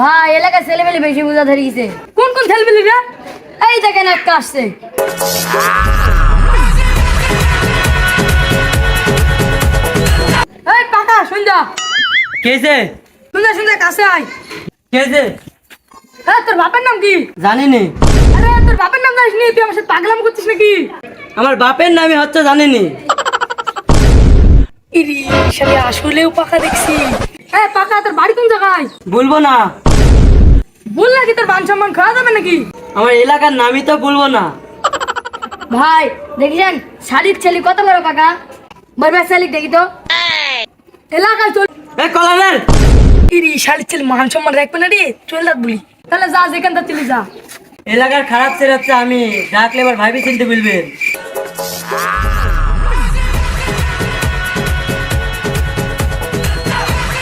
ভাই এলাকার ছেলেমেলে বেশি বুঝা ধরে গেছে। কোন কোন ছেলেমেলে রে? এই দেখেন একটা আসছে। এই পাকা সন্ধ্যা। কেছে সন্ধ্যা সন্ধ্যা কাছে আয়। কেছে হ্যাঁ তোর বাপের নাম কি? জানি নি আরে তোর বাপের নাম জানিস নি? তুই আমার সাথে পাগলাম করছিস নাকি? আমার বাপের নামই হচ্ছে জানি নি ইরি শালি আসলেও পাকা দেখছি। এ পাকা তোর বাড়ি কোন জায়গায়? বলব না। বল নাকি তোর মান সম্মান খাওয়া যাবে নাকি? আমার এলাকার নামই তো বলব না। ভাই দেখেছেন? শালির ছেলে কত বড় কাকা? বরবার শালিক দেখি তো। এলাকায় চল এ কলারের ইরি শালির ছেলে মান সম্মান রাখবে না রে? চল দাঁত বলি। তাহলে যা যেখান থেকে চলে যা। এলাকার খারাপ ছেড়ে হচ্ছে আমি। ডাকলে এবার ভাইবি চিনতে বলবেন